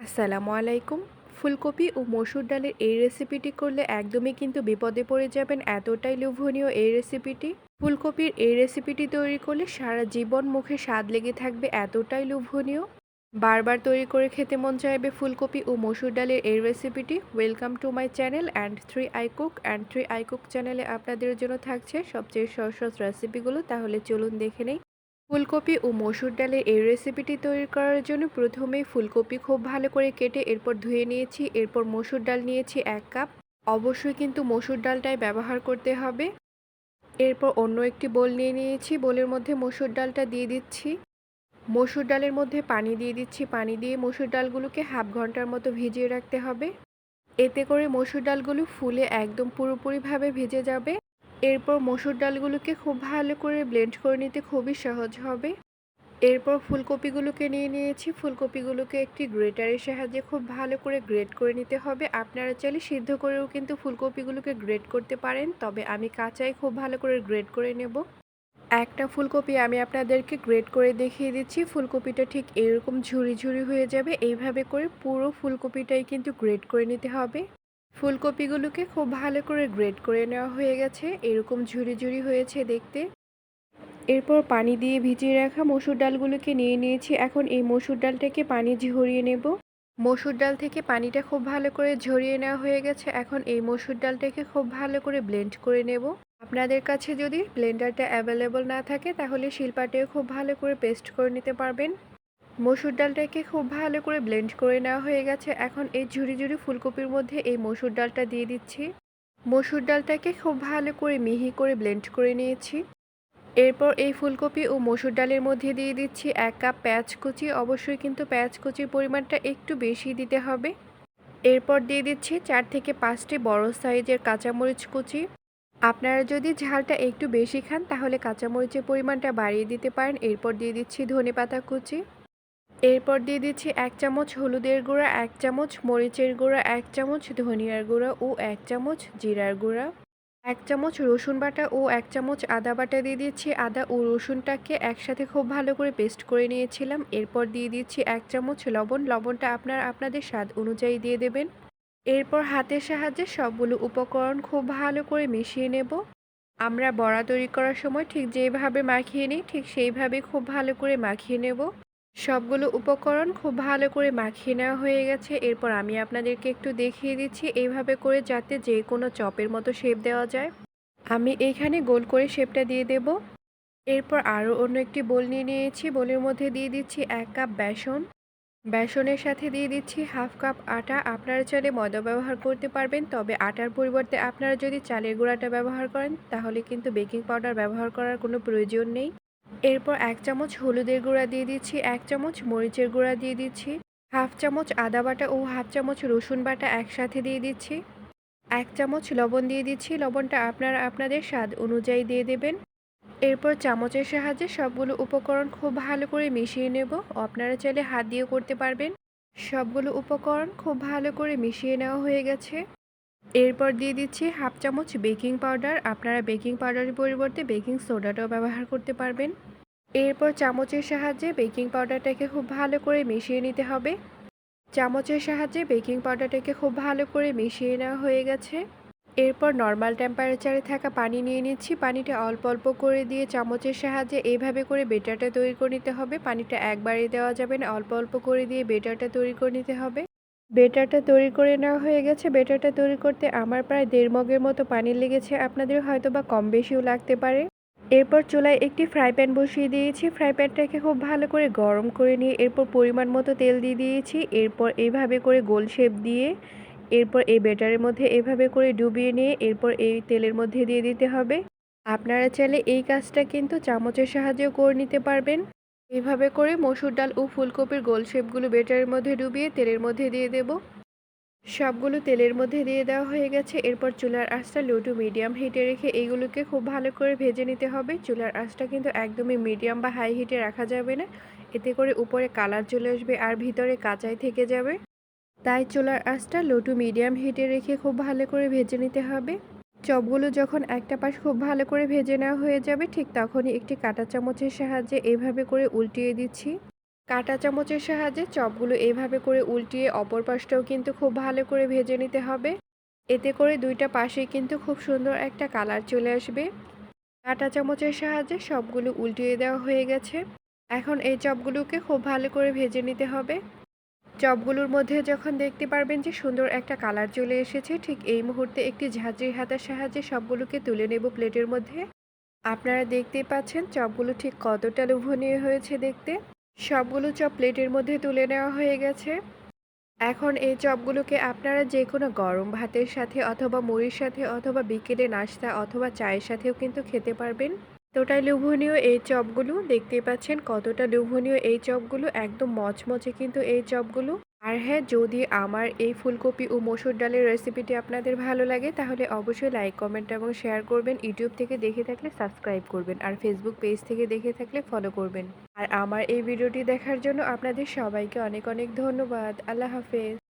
আসসালামু আলাইকুম। ফুলকপি ও মসুর ডালের এই রেসিপিটি করলে একদমই কিন্তু বিপদে পড়ে যাবেন, এতটাই লোভনীয় এই রেসিপিটি ফুলকপির এই রেসিপিটি তৈরি করলে সারা জীবন মুখে স্বাদ লেগে থাকবে, এতটাই লোভনীয়। বারবার তৈরি করে খেতে মন চাইবে ফুলকপি ও মসুর ডালের এই রেসিপিটি welcome to my channel and three I cook and three I cook চ্যানেলে আপনাদের জন্য থাকছে সবচেয়ে সহজ রেসিপিগুলো তাহলে চলুন দেখে নেই। ফুলকপি ও মসুর ডালের এই রেসিপিটি তৈরি করার জন্য প্রথমেই ফুলকপি খুব ভালো করে কেটে এরপর ধুয়ে নিয়েছি, এরপর মসুর ডাল নিয়েছি এক কাপ। অবশ্যই কিন্তু মসুর ডালটাই ব্যবহার করতে হবে। এরপর অন্য একটি বোল নিয়ে নিয়েছি, বোলের মধ্যে মসুর ডালটা দিয়ে দিচ্ছি। মসুর ডালের মধ্যে পানি দিয়ে দিচ্ছি, পানি দিয়ে মসুর ডালগুলোকে হাফ ঘণ্টার মতো ভিজিয়ে রাখতে হবে। এতে করে মসুর ডালগুলো ফুলে একদম পুরোপুরিভাবে ভিজে যাবে। এরপর মসুর ডালগুলোকে খুব ভালো করে ব্লেন্ড করে নিতে খুবই সহজ হবে। এরপর ফুলকপিগুলোকে নিয়ে নিয়েছি। ফুলকপিগুলোকে একটি গ্রেটারের সাহায্যে খুব ভালো করে গ্রেট করে নিতে হবে। আপনারা চাইলে সিদ্ধ করেও কিন্তু ফুলকপিগুলোকে গ্রেট করতে পারেন, তবে আমি কাঁচাই খুব ভালো করে গ্রেট করে নেব। একটা ফুলকপি আমি আপনাদেরকে গ্রেট করে দেখিয়ে দিচ্ছি। ফুলকপিটা ঠিক এরকম ঝুরি ঝুরি হয়ে যাবে। এইভাবে করে পুরো ফুলকপিটাই কিন্তু গ্রেট করে নিতে হবে। ফুলকপিগুলোকে খুব ভালো করে গ্রেড করে নেওয়া হয়ে গেছে। এরকম ঝুরি ঝুরি হয়েছে দেখতে। এরপর পানি দিয়ে ভিজিয়ে রাখা মসুর ডালগুলোকে নিয়ে নিয়েছি। এখন এই মসুর ডালটাকে পানি ঝরিয়ে নেব। মসুর ডাল থেকে পানিটা খুব ভালো করে ঝরিয়ে নেওয়া হয়ে গেছে। এখন এই মসুর ডালটাকে খুব ভালো করে ব্লেন্ড করে নেব। আপনাদের কাছে যদি ব্লেন্ডারটা অ্যাভেলেবল না থাকে, তাহলে শিলপাটেও খুব ভালো করে পেস্ট করে নিতে পারবেন। মসুর ডালটাকে খুব ভালো করে ব্লেন্ড করে নেওয়া হয়ে গেছে। এখন এই ঝুড়ি ঝুড়ি ফুলকপির মধ্যে এই মসুর ডালটা দিয়ে দিচ্ছি। মসুর ডালটাকে খুব ভালো করে মিহি করে ব্লেন্ড করে নিয়েছি। এরপর এই ফুলকপি ও মসুর ডালের মধ্যে দিয়ে দিচ্ছি এক কাপ পেঁয়াজ কুচি। অবশ্যই কিন্তু পেঁয়াজ কুচির পরিমাণটা একটু বেশি দিতে হবে। এরপর দিয়ে দিচ্ছি চার থেকে পাঁচটি বড় সাইজের কাঁচামরিচ কুচি। আপনারা যদি ঝালটা একটু বেশি খান তাহলে কাঁচামরিচের পরিমাণটা বাড়িয়ে দিতে পারেন। এরপর দিয়ে দিচ্ছি ধনে পাতা কুচি। এরপর দিয়ে দিচ্ছি এক চামচ হলুদের গুঁড়া, এক চামচ মরিচের গুঁড়া, এক চামচ ধনিয়ার গুঁড়া ও এক চামচ জিরার গুঁড়া। এক চামচ রসুন বাটা ও এক চামচ আদা বাটা দিয়ে দিচ্ছি। আদা ও রসুনটাকে একসাথে খুব ভালো করে পেস্ট করে নিয়েছিলাম। এরপর দিয়ে দিচ্ছি এক চামচ লবণ। লবণটা আপনার, আপনাদের স্বাদ অনুযায়ী দিয়ে দেবেন। এরপর হাতের সাহায্যে সবগুলো উপকরণ খুব ভালো করে মিশিয়ে নেব। আমরা বড়া তৈরি করার সময় ঠিক যেভাবে মাখিয়ে নিই, ঠিক সেইভাবে খুব ভালো করে মাখিয়ে নেব। সবগুলো উপকরণ খুব ভালো করে মাখিয়ে নেওয়া হয়ে গেছে। এরপর আমি আপনাদেরকে একটু দেখিয়ে দিচ্ছি এইভাবে করে যাতে যে কোনো চপের মতো শেপ দেওয়া যায়। আমি এইখানে গোল করে শেপটা দিয়ে দেব। এরপর আরও অন্য একটি বোল নিয়ে নিয়েছি। বোলের মধ্যে দিয়ে দিচ্ছি এক কাপ বেসন। বেসনের সাথে দিয়ে দিচ্ছি হাফ কাপ আটা। আপনারা চাইলে ময়দা ব্যবহার করতে পারবেন, তবে আটার পরিবর্তে আপনারা যদি চালের গুঁড়াটা ব্যবহার করেন, তাহলে কিন্তু বেকিং পাউডার ব্যবহার করার কোনো প্রয়োজন নেই। এরপর এক চামচ হলুদের গুঁড়া দিয়ে দিচ্ছি, এক চামচ মরিচের গুঁড়া দিয়ে দিচ্ছি, হাফ চামচ আদা বাটা ও হাফ চামচ রসুন বাটা একসাথে দিয়ে দিচ্ছি, এক চামচ লবণ দিয়ে দিচ্ছি, লবণটা আপনারা আপনাদের স্বাদ অনুযায়ী দিয়ে দেবেন। এরপর চামচের সাহায্যে সবগুলো উপকরণ খুব ভালো করে মিশিয়ে নেব, আপনারা চাইলে হাত দিয়েও করতে পারবেন। সবগুলো উপকরণ খুব ভালো করে মিশিয়ে নেওয়া হয়ে গেছে। এরপর দিয়ে দিচ্ছি হাফ চামচ বেকিং পাউডার। আপনারা বেকিং পাউডারের পরিবর্তে বেকিং সোডাটাও ব্যবহার করতে পারবেন। এরপর চামচের সাহায্যে বেকিং পাউডারটাকে খুব ভালো করে মিশিয়ে নিতে হবে। চামচের সাহায্যে বেকিং পাউডারটাকে খুব ভালো করে মিশিয়ে নেওয়া হয়ে গেছে। এরপর নর্মাল টেম্পারেচারে থাকা পানি নিয়ে নিচ্ছি। পানিটা অল্প অল্প করে দিয়ে চামচের সাহায্যে এইভাবে করে বেটারটা তৈরি করে নিতে হবে। পানিটা একবারে দেওয়া যাবে না। অল্প অল্প করে দিয়ে বেটারটা তৈরি করে নিতে হবে। বেটারটা তৈরি করে নেওয়া হয়ে গেছে। বেটারটা তৈরি করতে আমার প্রায় দেড় মগের মতো পানি লেগেছে। আপনাদের হয়তো বা কম বেশিও লাগতে পারে। এরপর চুলায় একটি ফ্রাই প্যান বসিয়ে দিয়েছি। ফ্রাই প্যানটাকে খুব ভালো করে গরম করে নিয়ে এরপর পরিমাণ মতো তেল দিয়ে দিয়েছি। এরপর এইভাবে করে গোল শেপ দিয়ে এরপর এই বেটারের মধ্যে এভাবে করে ডুবিয়ে নিয়ে এরপর এই তেলের মধ্যে দিয়ে দিতে হবে। আপনারা চাইলে এই কাজটা কিন্তু চামচের সাহায্যেও করে নিতে পারবেন। এইভাবে করে মসুর ডাল ও ফুলকপির গোল শেপগুলো বেটারের মধ্যে ডুবিয়ে তেলের মধ্যে দিয়ে দেব। সবগুলো তেলের মধ্যে দিয়ে দেওয়া হয়ে গেছে। এরপর চুলার আঁচটা লো টু মিডিয়াম হিটে রেখে এইগুলোকে খুব ভালো করে ভেজে নিতে হবে। চুলার আঁচটা কিন্তু একদমই মিডিয়াম বা হাই হিটে রাখা যাবে না। এতে করে উপরে কালার চলে আসবে আর ভিতরে কাঁচাই থেকে যাবে। তাই চুলার আঁচটা লো টু মিডিয়াম হিটে রেখে খুব ভালো করে ভেজে নিতে হবে। চপগুলো যখন একটা পাশ খুব ভালো করে ভেজে নেওয়া হয়ে যাবে, ঠিক তখনই একটি কাঁটা চামচের সাহায্যে এইভাবে করে উল্টিয়ে দিচ্ছি। কাঁটা চামচের সাহায্যে চপগুলো এইভাবে করে উল্টিয়ে অপর পাশটাও কিন্তু খুব ভালো করে ভেজে নিতে হবে। এতে করে দুইটা পাশেই কিন্তু খুব সুন্দর একটা কালার চলে আসবে। কাঁটা চামচের সাহায্যে সবগুলো উল্টিয়ে দেওয়া হয়ে গেছে। এখন এই চপগুলোকে খুব ভালো করে ভেজে নিতে হবে। চপগুলোর মধ্যে যখন দেখতে পারবেন যে সুন্দর একটা কালার চলে এসেছে, ঠিক এই মুহূর্তে একটি ঝাঁঝরি হাতার সাহায্যে সবগুলোকে তুলে নেব প্লেটের মধ্যে। আপনারা দেখতেই পাচ্ছেন চপগুলো ঠিক কতটা লোভনীয় হয়েছে দেখতে। সবগুলো চপ প্লেটের মধ্যে তুলে নেওয়া হয়ে গেছে। এখন এই চপগুলোকে আপনারা যে কোনো গরম ভাতের সাথে অথবা মুড়ির সাথে অথবা বিকেলে নাস্তা অথবা চায়ের সাথেও কিন্তু খেতে পারবেন। তোটাই লোভনীয় এই চপগুলো, দেখতেই পাচ্ছেন কতটা লোভনীয় এই চপগুলো, একদম মচমচে কিন্তু এই চপগুলো। আর হ্যাঁ যদি আমার এই ফুলকপি ও মসুর ডালের রেসিপিটি আপনাদের ভালো লাগে, তাহলে অবশ্যই লাইক কমেন্ট এবং শেয়ার করবেন। ইউটিউব থেকে দেখে থাকলে সাবস্ক্রাইব করবেন আর ফেসবুক পেজ থেকে দেখে থাকলে ফলো করবেন। আর আমার এই ভিডিওটি দেখার জন্য আপনাদের সবাইকে অনেক অনেক ধন্যবাদ। আল্লাহ হাফেজ।